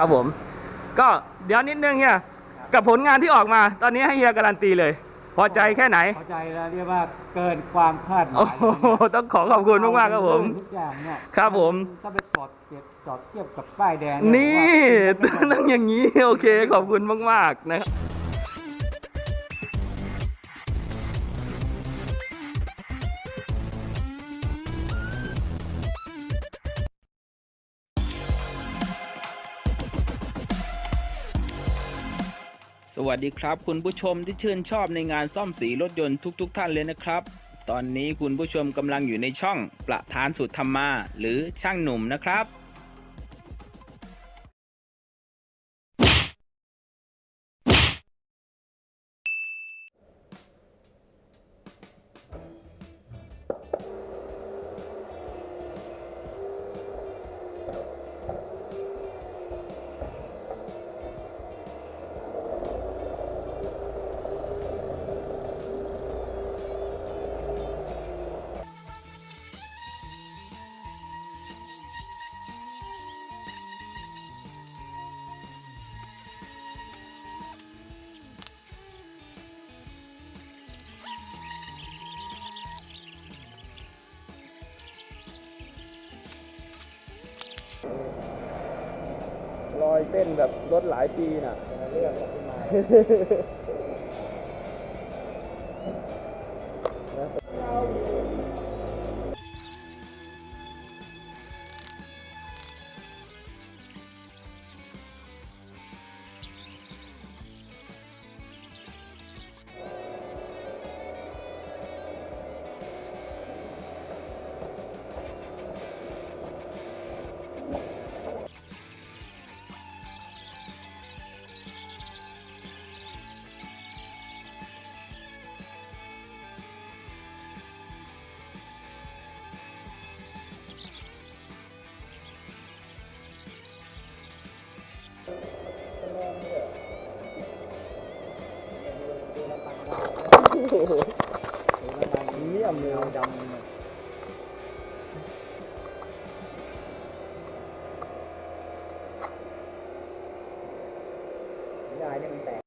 ครับผม ก็เดี๋ยวนิดนึงเฮียกับผลงานที่ออกมา ตอนนี้ให้เฮียการันตีเลย พอใจแค่ไหน พอใจแล้วเรียกว่าเกินความคาดหมาโอ้ยโหต้องขอขอบคุณมากๆครับผมทุกอย่างเนี่ยครับผมถ้าไปจอดเก็บจอดเทียบกับป้ายแดงนี่ผมว่าต้องอย่างนี้โอเคขอบคุณมาก ๆ นะครับ วัสดีครับ คุณผู้ชมที่ชื่นชอบในงานซ่อมสีรถยนต์ทุกๆทท่านเลยนะครับ ตอนนี้คุณผู้ชมกำลังอยู่ในช่องประธานสุดธรรมา หรือช่างหนุ่มนะครับ แบบรถหลายปีน่ะเรื่อง ยา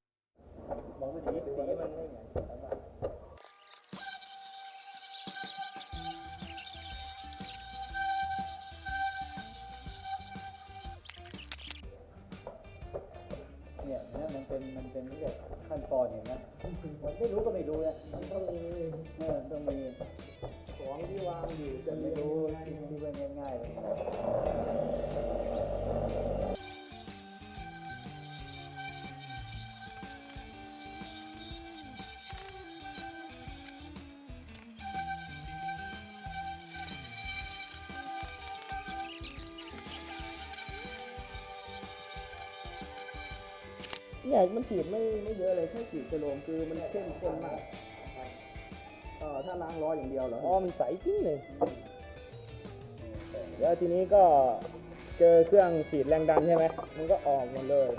เนี่ยมันฉีดไม่ไม่เยอะเลยแค่ฉีดไปลงคือมันเข้มข้นมากเออถ้าล้างล้ออย่างเดียวเหรออ๋อมันใสจริงเลยเดี๋ยวทีนี้ก็เจอเครื่องฉีดแรงดันใช่ไหมมันก็ออกหมดเลย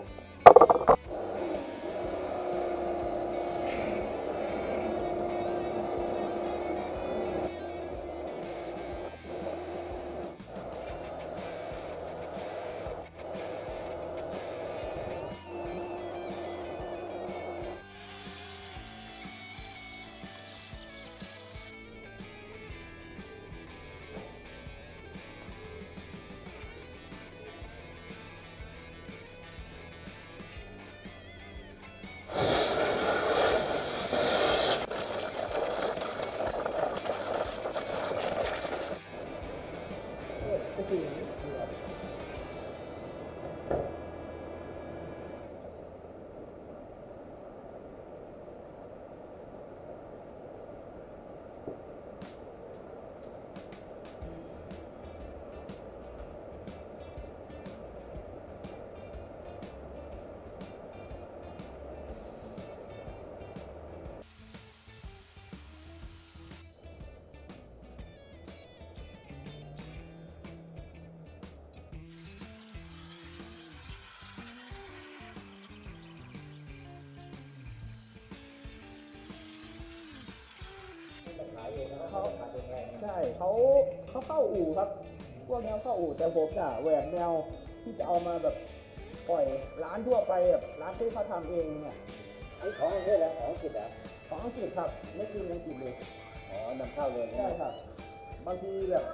เขาใช่เขาเขาเข้าอู่ครับพวกนี้เขาเข้าอู่แต่ผมน่ะแหวกแนวที่จะเอามาแบบปล่อยร้านทั่วไปแบบร้านที่เขาทำเองเนี่ยไอ้ของนี่แหละของอังกฤษอะของอังกฤษครับไม่กินยังกินเลยอ๋อนำเข้าเลยใช่ครับ บางทีแบบ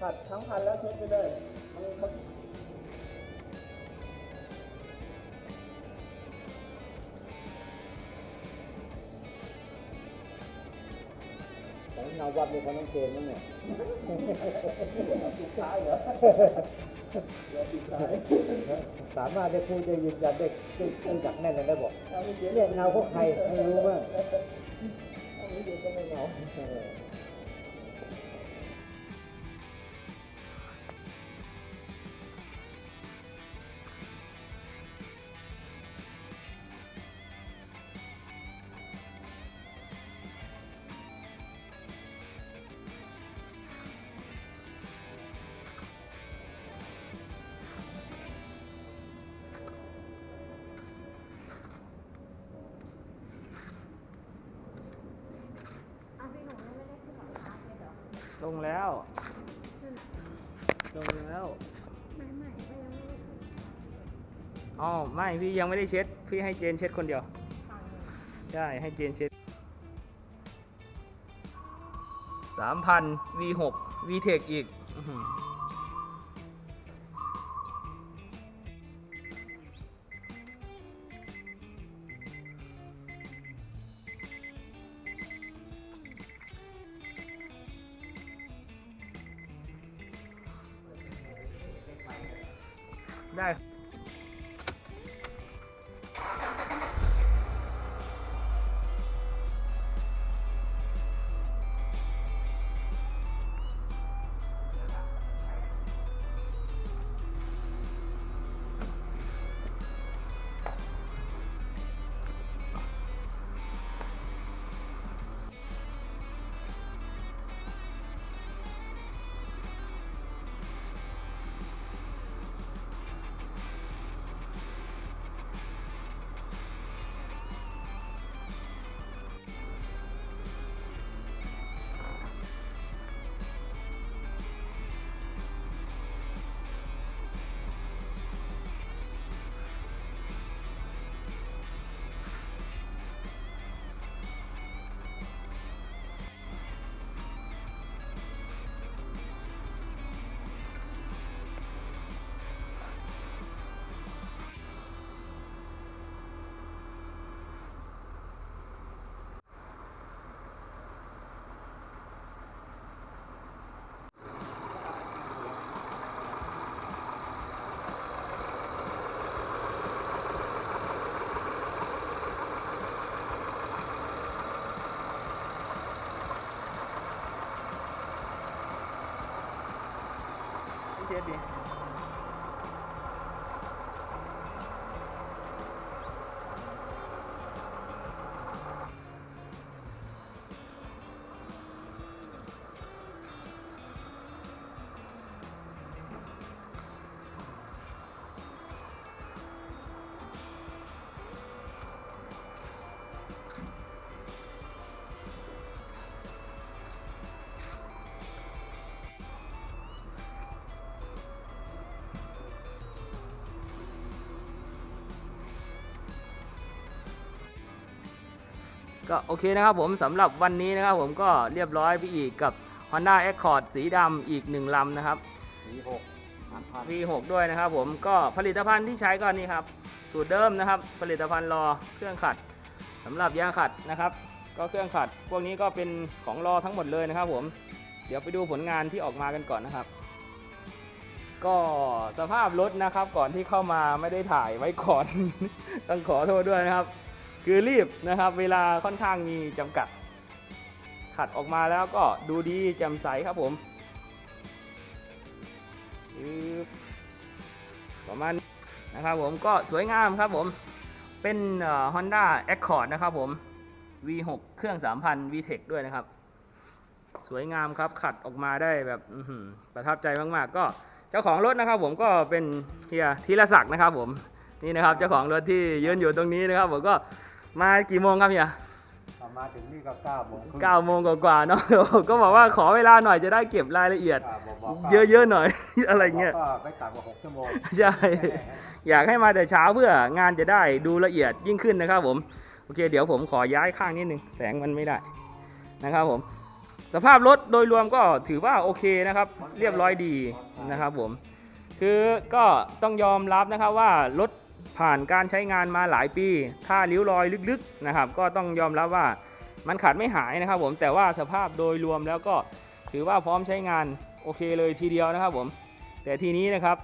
ขัดทั้งพันแล้วเช็ดไปเลยมัน มันของนาวัดนี่เขาต้องเกณฑ์มั้งเนี่ยสุดท้ายเหรอเดี๋ยวสุดท้ายสามารถได้พูดได้ยืนยันได้ได้ได้จักแน่นเลยได้บอกถ้าไม่เขียนเนี่ยเงาของใครไม่รู้บ้าง ลงแล้ว ลงแล้ว ไม่เงาลงแล้วลงแล้วอ๋อไม่พี่ยังไม่ได้เช็ด พี่ให้เจนเช็ดคนเดียวใช่ ให้เจนเช็ดสามพัน V หก V เทคอีกอื้อหือ ได้ ก็โอเคนะครับผมสำหรับวันนี้นะครับผมก็เรียบร้อยไปอีกกับ Honda Accord สีดำอีกหนึ่งลำนะครับ สี่หกสามพัน V6 ด้วยนะครับผมก็ผลิตภัณฑ์ที่ใช้ก็นี่ครับ สูตรเดิมนะครับ ผลิตภัณฑ์รอเครื่องขัดสำหรับยางขัดนะครับ ก็เครื่องขัด พวกนี้ก็เป็นของรอทั้งหมดเลยนะครับ ผม เดี๋ยวไปดูผลงานที่ออกมากันก่อนนะครับ ก็สภาพรถนะครับ ก่อนที่เข้ามาไม่ได้ถ่ายไว้ก่อน ต้องขอโทษด้วยนะครับ คือรีบนะครับ เวลาค่อนข้างมีจำกัด ขัดออกมาแล้วก็ดูดีแจ่มใสครับผมประมาณนะครับผมก็สวยงามครับผม เป็นเอ่อ Honda Accord นะครับผม V6 เครื่อง 3,000 VTEC ด้วยนะครับ สวยงามครับขัดออกมาได้แบบประทับใจมากๆ ก็เจ้าของรถนะครับผมก็เป็นเฮียธีรศักดิ์นะครับผมนี่นะครับเจ้าของรถที่ยืนอยู่ตรงนี้นะครับผมก็ มากี่โมงครับเฮียเอามาถึงนี่ก็เก้าโมงครึ่งเก้าโมงกว่าๆเนาะก็บอกว่าขอเวลาหน่อยจะได้เก็บรายละเอียดอ่าบอกบอกเยอะๆหน่อย อะไรเงี้ยก็ไม่ต่ำกว่าหกชั่วโมงใช่อยากให้มาแต่เช้าเพื่องานจะได้ดูละเอียดยิ่งขึ้นนะครับผมโอเคเดี๋ยวผมขอย้ายข้างนิดนึงแสงมันไม่ได้นะครับผม สภาพรถโดยรวมก็ถือว่าโอเคนะครับ เรียบร้อยดีนะครับผม คือก็ต้องยอมรับนะครับว่ารถ ผ่านการใช้งานมาหลายปี ถ้าริ้วรอยลึกๆนะครับ ก็ต้องยอมรับว่ามันขาดไม่หายนะครับผมแต่ว่าสภาพโดยรวมแล้วก็ถือว่าพร้อมใช้งานโอเคเลยทีเดียวนะครับผม แต่ทีนี้นะครับ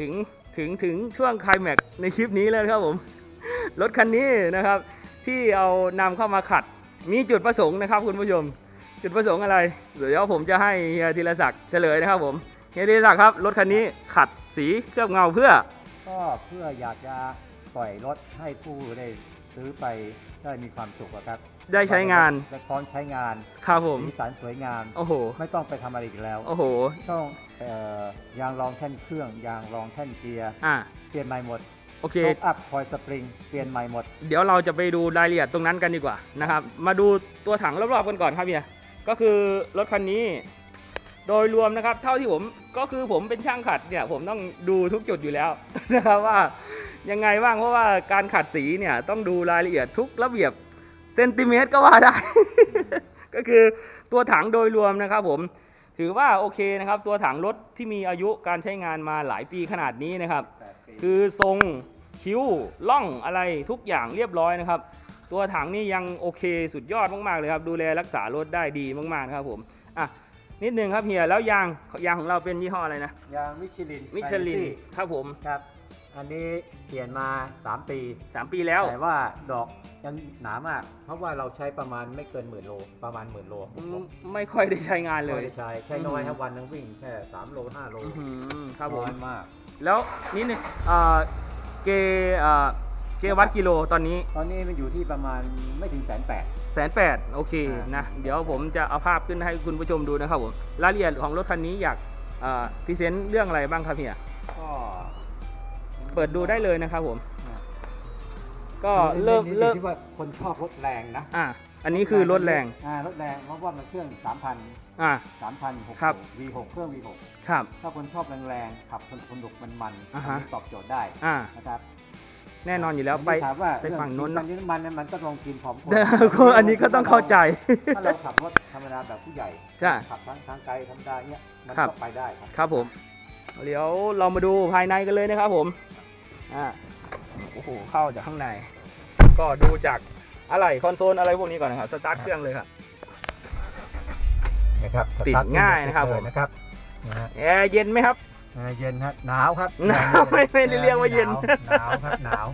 ถึงถึงถึงช่วงคลายแม็กในคลิปนี้แล้วครับผมรถคันนี้นะครับ ที่เอานำเข้ามาขัด มีจุดประสงค์นะครับ คุณผู้ชม จุดประสงค์อะไร เดี๋ยวผมจะให้เฮียธีรศักดิ์เฉลยนะครับผมเฮียธีรศักดิ์ครับรถคันนี้ขัดสีเคลือบเงาเพื่อ ก็เพื่ออยากจะปล่อยรถให้ผู้ได้ซื้อไปได้มีความสุขอะครับได้ใช้งานได้พร้อมใช้งานครับผมสีสันสวยงามโอ้โห ไม่ต้องไปทำอะไรอีกแล้วโอ้โหต้องเอ่อยางรองแท่นเครื่องยางรองแท่นเกียร์อะเปลี่ยนใหม่หมดโอเคโชคอัพคอยสปริงเปลี่ยนใหม่หมด เดี๋ยวเราจะไปดูรายละเอียดตรงนั้นกันดีกว่านะครับ มาดูตัวถังรอบๆกันก่อนครับเฮียก็คือรถคันนี้ โดยรวมนะครับเท่าที่ผมก็คือผมเป็นช่างขัดเนี่ยผมต้องดูทุกจุดอยู่แล้วนะครับว่ายังไงบ้างเพราะว่าการขัดสีเนี่ยต้องดูรายละเอียดทุกระเบียบเซนติเมตรก็ว่าได้ ก็คือตัวถังโดยรวมนะครับผมถือว่าโอเคนะครับ ตัวถังรถที่มีอายุการใช้งานมาหลายปีขนาดนี้นะครับ คือทรงคิ้วล่องอะไรทุกอย่างเรียบร้อยนะครับ ตัวถังนี่ยังโอเคสุดยอดมากๆเลยครับ ดูแลรักษารถได้ดีมากๆนะครับผมอะ นิดนึงครับเฮียแล้วยางยางของเราเป็นยี่ห้ออะไรนะยางมิชลินมิชลินครับผมครับ อันนี้เปลี่ยนมา 3 ปีสามปีแล้วแต่ว่าดอกยังหนามาก เพราะว่าเราใช้ประมาณไม่เกินหมื่นโลประมาณหมื่นโลอืมไม่ค่อยได้ใช้งานเลยไม่ได้ใช้ใช้น้อยครับวันหนึงวิ่งแค่3โล5โลอื้อหือครับผมน้อยมาก แล้วนิดนึงอ่าเกอ่า เกวัดกิโลตอนนี้ตอนนี้มันอยู่ที่ประมาณไม่ถึงแสนแปด แสนแปดโอเคอ่าน นะ เดี๋ยวผมจะเอาภาพขึ้นให้คุณผู้ชมดูนะครับผมรายละเอียดของรถคันนี้อยากพรีเซนต์เรื่องอะไรบ้างครับเฮียก็เปิดดูได้เลยนะครับผมอ่าก็เริ่มนี่เริ่มที่ว่าคนชอบรถแรงนะอะอันนี้คือรถแรง อ่ารถแรงเพราะว่ามันเครื่อง3,000อะ3,000ครับ V6 เครื่อง V6 ครับ ถ้าคนชอบแรงๆขับสนุกมันมันๆอ่าอันฮะนี้ตอบโจทย์ได้อ่านะครับ แน่นอนอยู่แล้วนไปนี้ถามว่าไปฝั่งนู้นเรื่องเนอะกิน้ำมันเนี่ยมันก็ลองกินพร้อมคนก็อันนี้ก็ต้องเข้าใจถ้าเราขับรถธรรมดาแบบผู้ใหญ่ใช่ขับทางทางไกลธรรมดาเนี่ยมันครับก็ไปได้ครับครับผมเดี๋ยวเรามาดูภายในกันเลยนะครับผมอ่าโอ้โหเข้าจากข้างใน ก็ดูจากอะไรคอนโซลอะไรพวกนี้ก่อนนะครับสตาร์ทเครื่องเลยครับนะครับติดสตร์ทง่ายนะครับเลผมนะครับนะฮะแอร์เย็นไหมครับ เออเย็นฮะหนาวครับหนาวไม่ไม่ได้เรียกว่าเย็นหนาวครับหนาว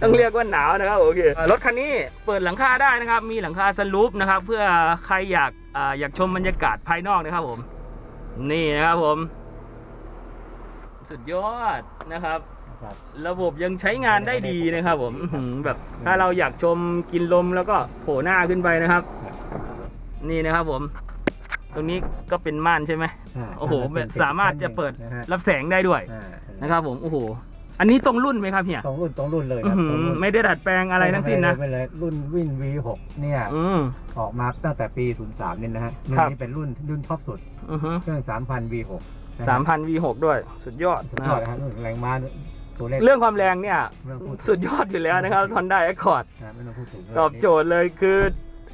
ต้องเรียกว่าหนาวนะครับโอเคเอ่อรถคันนี้เปิดหลังคาได้นะครับ มีหลังคาสลูปนะครับ เพื่อใครอยากอ่าอยากชมบรรยากาศภายนอกนะครับผม นี่นะครับผม สุดยอดนะครับครับระบบยังใช้งานได้ดีนะครับ ผมอื้อหือแบบถ้าเราอยากชมกินลมแล้วก็โผล่หน้าขึ้นไปนะครับ นี่นะครับผม ตรงนี้ก็เป็นม่านใช่ไหมาโอ้โหแบบสามารถจะเปิดนะฮะรับแสงได้ด้วยอ่านะครับผมโอ้โห อันนี้ตรงรุ่นไหมครับเฮียตรงรุ่นตรงรุ่นเลยคอื้รัอบหือตรงรุ่นไม่ได้ดัดแปลงอะไรทั้งสิ้นนะไม่เลยรุ่นวิน V6 เนี่ยอืมออกมาตั้งแต่ปี 03เนี่ยนะฮะรุ่นครับนี้เป็นรุ่นรุ่นท็อปสุดอือฮึเครื่อง3,000 V6 สามพัน V6 ด้วย สุดยอดสุดนะยคอรัดบนะฮะรุ่นแรงม้าตัวเลขเรื่องความแรงเนี่ยไม่ต้องพูดถึงสุดยอดอยู่แล้วนะครับ Honda Accord นะไม่ต้องพูดถึงตอบโจทย์เลยคือ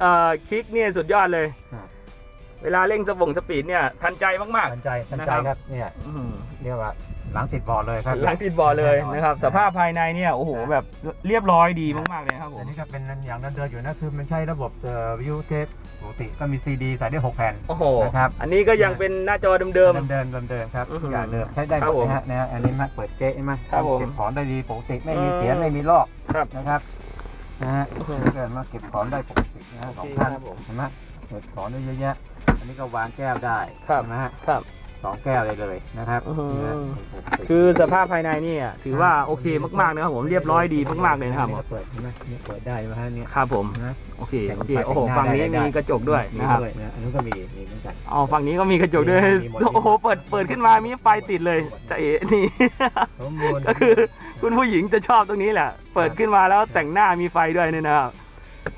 เอ่อคลิกเนี่ยสุดยอดเลยอ่า เวลาเร่งสปงสปีดเนี่ยทันใจมาก ทันใจทันใจนะครับ ครับเนี่ยๆอื้อหือเรียกว่าหลังติดบอร์ดเลยครับหลังติดบอร์ดเลยนะครับ สภาพภายในเนี่ยโอ้โหแบบเรียบร้อยดีมากๆเลยนะครับผอัมนนี้ก็เป็นอย่างเดิมๆอยู่นะคือมันใช้ระบบเอ่อวิวเทปปกติก็มีซีดีใส่ได้หกแผ่น โอ้โหนะครับ อันนี้ก็ยังเป็นหน้าจอเดิม เดิมเดิมเดิมๆครับอื้อหืออย่างเดิมใช้ได้หครัมบดนะฮะนะฮะอันนี้มาเปิดเก๊ะใช่ไหมครับผมเก็บของได้ดีปกติไม่มีอืมเสียงไม่มีลอกๆครับ นะครับนะฮะอื้อหือเกิดมาเก็บของได้ปกตินะฮะสองโอเคท่านครับผม เห็นไหมเก็บของได้เยอะแยะ อันนี้ก็วางแก้วได้ครับเห็นไหมฮะครับสองแก้วเลยเลยนะครับอื้อหือนะฮะปกติคือสภาพภายในเนี่ยถือว่าโอเคมากๆนะครับผมเรียบร้อยดีมากๆเลยนะครับผมก็เปิดเห็นไหมนี่เปิดได้ไหมฮะเนี่ยครับผมนะโอเคโอเคโอ้โหฝั่งนี้มีกระจกด้วยมีนะครับด้วยนะอันนี้นก็มีมีเหมือนกันอ๋อฝั่งนี้ก็มีกระจกด้วยมีหมดโอ้โหเปิดเปิดขึ้นมามีไฟติดเลยจะเอ๋นี่สมบูรณ์ก็คือคุณผู้หญิงจะชอบตรงนี้แหละ เปิดขึ้นมาแล้วแต่งหน้ามีไฟด้วยเนี่ยนะครับ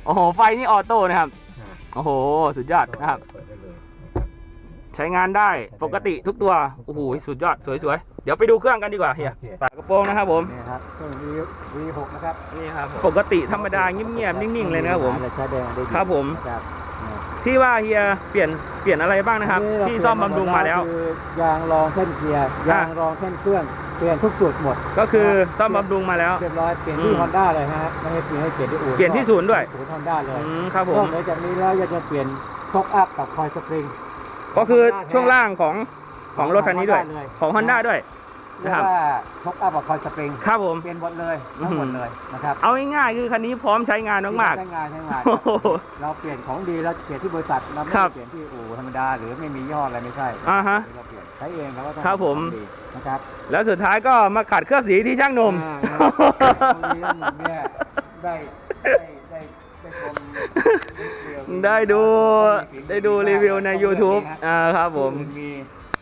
โอ้โหไฟนี่ออโต้นะครับอ่าโอ้โห สุดยอดนะครับ ใช้งานได้ปกติทุกตัว โอ้โห สุดยอด สวยๆ เดี๋ยวไปดูเครื่องกันดีกว่าเฮียโอเคฝากระโปรงนะครับผม นี่ครับเครื่อง V V6 นะครับนี่ครับปกติธรรมดาเงียบๆ นิ่งๆ เลยนะครับผมใช้แดงได้ดีครับผมนะครับเนี่ยที่ว่าเฮียเปลี่ยนเปลี่ยนอะไรบ้างนะครับนี่เราที่ซ่อมบำรุงมาแล้วคือยางรองเส้นเกียร์อะยางรองเส้นเครื่องเปลี่ยนทุกจุดหมด ก็คือซ่อมบำรุงมาแล้วเรียบร้อยเปลี่ยนอืที่มฮอนด้าเลยฮะไม่ให้เปลี่ยนให้เปลี่ยนที่อู่เปลี่ยนที่ศูนย์ด้วยศูนย์ฮอนด้าเลยอืมครับผนอมกเหนือจากนี้แล้วยังจะเปลี่ยนช็อคอัพกับคอยสปริง ก็คือช่วงล่างของของรถคันนี้ด้วยเลยของ Honda ด้วยเรียนะกครับว่าช็อคอัพกับคอยสปริงครับผม เปลี่ยนหมดเลยทั้งหมดเลยนะครับเอาง่ายๆคือคันนี้พร้อมใช้งานมากใช้งานใช้งาน ๆโอ้โห เราเปลี่ยนของดีแล้วเปลี่ยนที่บริษัทเราไม่ครัได้บเปลี่ยนที่อู่ธรรมดาหรือไม่มียี่ห้ออะไรไม่ใช่อ่าฮะเราเปลี่ยนใช้เองเราก็ต้องครับผม ทำดีนะครับ แล้วสุดท้ายก็มาขัดเคลือบสีที่ช่างหนมอ่าครับตรงนี้เนี่ยได้ได้ ได้ได้ชมได้ดูได้ดูรีวิวใน YouTube อ่าครับผมมี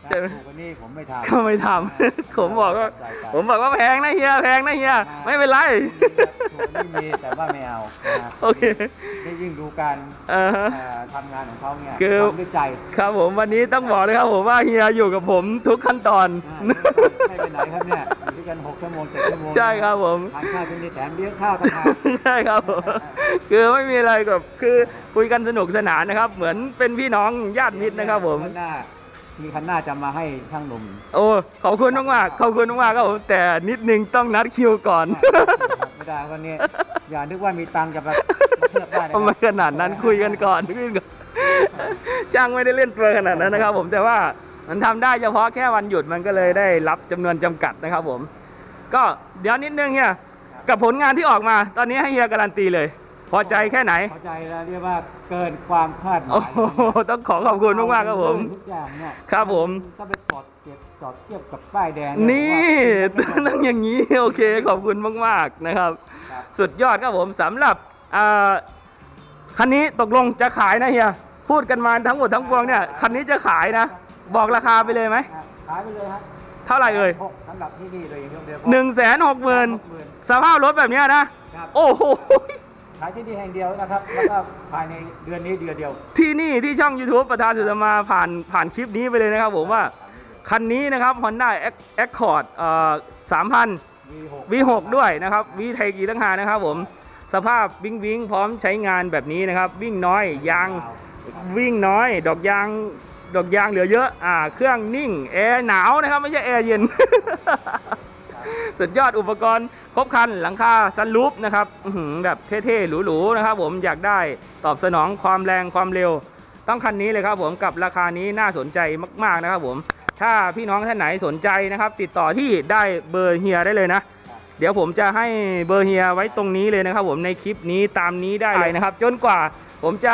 ใช่ไหมถูกกว่านี้ผมไม่ทำก็ไม่ทำผมบอกว่าใส่ใจผมบอกว่าแพงนะเฮียแพงนะเฮียไม่เป็นไรถูกไม่มีแต่ว่าไม่เอานะโอเค ได้ยิ่งดูการอ่าฮะ เอ่อทำงานของเขาเนี่ยคือ ทำด้วยใจครับผมวันนี้ต้องบอกเลยครับผมว่าเฮียอยู่กับผมทุกขั้นตอน อ่าไม่ไปไหนครับเนี่ยอยู่ด้วยกันหกชั่วโมงเจ็ดชั่วโมงใช่ครับผม ทานข้าวที่นี่แถมเลี้ยงข้าวต่างหาก ใช่ครับผมคือไม่มีอะไรกับคือคุยกันสนุกสนานนะครับ เหมือนเป็นพี่น้องญาติมิตรนะครับผมคันหน้ามีคันหน้าจะมาให้ช่างหนุ่มโอ้ขอบคุณมากๆขอบคุณมากๆครับผมแต่นิดนึงต้องนัดคิวก่อน ไม่ได้วันนี้ อย่านึกว่ามีตังค์จะมา เทียบได้นะคไม่รับขนาดนั้นคุยกันก่อนคุยกันก่อนจ้างไม่ได้เล่นเปลือขนาดนั้นนะครับผมแต่ว่ามันทำได้เฉพาะแค่วันหยุดมันก็เลยได้รับจำนวนจำกัดนะครับผม ก็เดี๋ยวนิดนึงเฮียกับผลงานที่ออกมา ตอนนี้ให้เฮียการันตีเลย พอใจแค่ไหนเข้าใจแล้วเรียกว่าเกินความคาดหมาโอ้ยโหต้องขอขอบคุณมากๆครับผม ทุกอย่างเนี่ยครับผมก็ไปจอดเก็บจอดเทียบกับป้ายแดงนี่ ผมว่า ต้องอย่างนี้ โอเค ขอบคุณมาก ๆ นะครับ ครับ สุดยอดครับผมสำหรับอ่า คันนี้ตกลงจะขายนะเฮียพูดกันมาทั้งหมดทั้งปวงเนี่ยคันนี้จะขายนะ บอกราคาไปเลยไหมครับขายไปเลยฮะเท่าไหร่เอ่ยหกสำหรับที่นี่เลยอย่างเดียวหนึ่งแสนหกหมื่นสภาพรถแบบเนี้ยนะครับโอ้โหขายที่นี่แห่งเดียวนะครับแล้วก็ภายในเดือนนี้เดือนเดียว ที่นี่ที่ช่อง YouTube ประธานสุธรรมาผ่านผ่านคลิปนี้ไปเลยนะครับผมว่าคันนี้นะครับ Honda Accord เอ่อ3,000 V6 V6 ด้วยนะครับ V ไทยกีตั้งหากนะครับผม สภาพวิ่งวิ่งพร้อมใช้งานแบบนี้นะครับ วิ่งน้อยยางวิ่งน้อย ดอกยางดอกยางเหลือเยอะ อ่า เครื่องนิ่งแอร์หนาวนะครับ ไม่ใช่แอร์เย็น สุดยอดอุปกรณ์ครบครันหลังคาซันรูปนะครับอื้อหือแบบเท่ๆหรูๆนะครับ ผมอยากได้ตอบสนองความแรงความเร็ว ต้องคันนี้เลยครับ ผมกับราคานี้น่าสนใจมาก ๆนะครับ ผม ถ้าพี่น้องท่านไหนสนใจนะครับ ติดต่อที่ได้เบอร์เฮียได้เลยนะ เดี๋ยวผมจะให้เบอร์เฮียไว้ตรงนี้เลยนะครับ ผมในคลิปนี้ตามนี้ได้เลยนะครับ จนกว่าผมจะ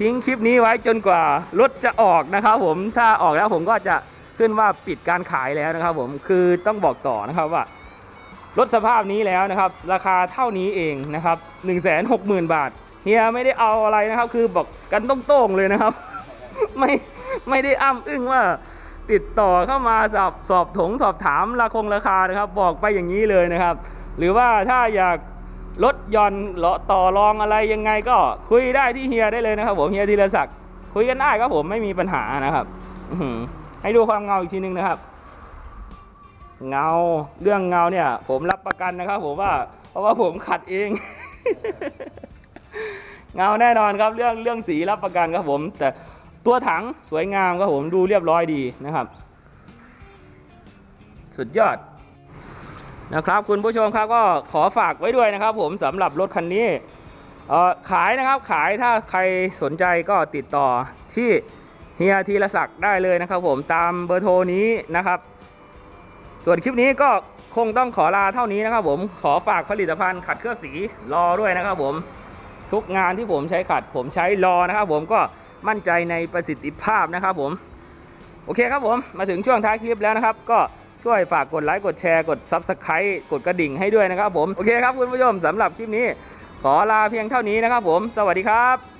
ทิ้งคลิปนี้ไว้จนกว่ารถจะออกนะครับ ผมถ้าออกแล้วผมก็จะขึ้นว่าปิดการขายแล้วนะครับ ผมคือต้องบอกต่อนะครับว่ารถสภาพนี้แล้วนะครับ ราคาเท่านี้เองนะครับ1นึ่งแสนหกหมื่นบาทเฮียไม่ได้เอาอะไรนะครับ คือบอกกันต้องๆเลยนะครับ ไม่ไม่ได้อ้ำอึ้งว่า ติดต่อเข้ามาสอบสอบถงสอบถามราคงราคานะครับ บอกไปอย่างนี้เลยนะครับ หรือว่าถ้าอยากลดย่อนเลาะต่อรองอะไรยังไงก็คุยได้ที่เฮียได้เลยนะครับ ผมเฮียธีรศักดิ์คุยกันได้ครับผมไม่มีปัญหานะครับให้ดูความเงาอีกทีนึงนะครับ เงาเรื่องเงาเนี่ย ผมรับประกันนะครับ ผมว่า เพราะว่าผมขัดเอง เงาแน่นอนครับ เรื่องเรื่องสีรับประกันครับผม แต่ ตัวถังสวยงามครับผมดูเรียบร้อยดีนะครับ สุดยอดนะครับ คุณผู้ชมครับก็ขอฝากไว้ด้วยนะครับ ผมสำหรับรถคันนี้เอ่อขายนะครับขายถ้าใครสนใจก็ติดต่อที่เฮียธีรศักดิ์ได้เลยนะครับ ผมตามเบอร์โทรนี้นะครับ ส่วนคลิปนี้ก็คงต้องขอลาเท่านี้นะครับ ผมขอฝากผลิตภัณฑ์ขัดเคลือบสีรอด้วยนะครับ ผมทุกงานที่ผมใช้ขัดผมใช้รอนะครับ ผมก็ มั่นใจในประสิทธิภาพนะครับผม โอเคครับผมมาถึงช่วงท้ายคลิปแล้วนะครับ ก็ช่วยฝากกดไลค์กดแชร์กด Subscribe กดกระดิ่งให้ด้วยนะครับผม โอเคครับคุณผู้ชมสำหรับคลิปนี้ ขอลาเพียงเท่านี้นะครับผม สวัสดีครับ